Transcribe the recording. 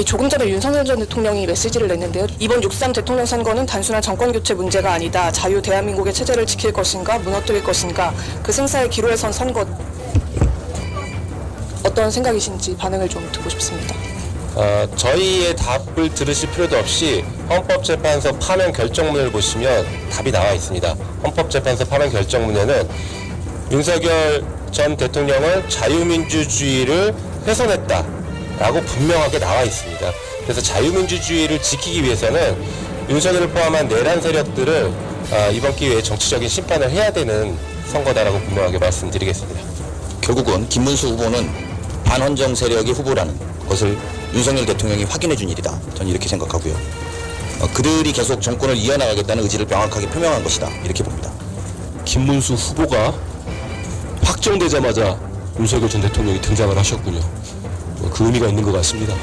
예, 조금 전에 윤석열 전 대통령이 메시지를 냈는데요. 이번 6.3 대통령 선거는 단순한 정권 교체 문제가 아니다. 자유 대한민국의 체제를 지킬 것인가, 무너뜨릴 것인가, 그 승사의 기로에 선 선거. 어떤 생각이신지 반응을 좀 듣고 싶습니다. 어, 저희의 답을 들으실 필요도 없이 헌법재판소 파면 결정문을 보시면 답이 나와 있습니다. 헌법재판소 파면 결정문에는 윤석열 전 대통령은 자유민주주의를 훼손했다 라고 분명하게 나와 있습니다. 그래서 자유민주주의를 지키기 위해서는 윤석열을 포함한 내란 세력들을 어, 이번 기회에 정치적인 심판을 해야 되는 선거다라고 분명하게 말씀드리겠습니다. 결국은 김문수 후보는 반헌정 세력의 후보라는 것을 윤석열 대통령이 확인해 준 일이다. 저는 이렇게 생각하고요. 어, 그들이 계속 정권을 이어나가겠다는 의지를 명확하게 표명한 것이다. 이렇게 봅니다. 김문수 후보가 확정되자마자 윤석열 전 대통령이 등장을 하셨군요. 의미가 있는 것 같습니다.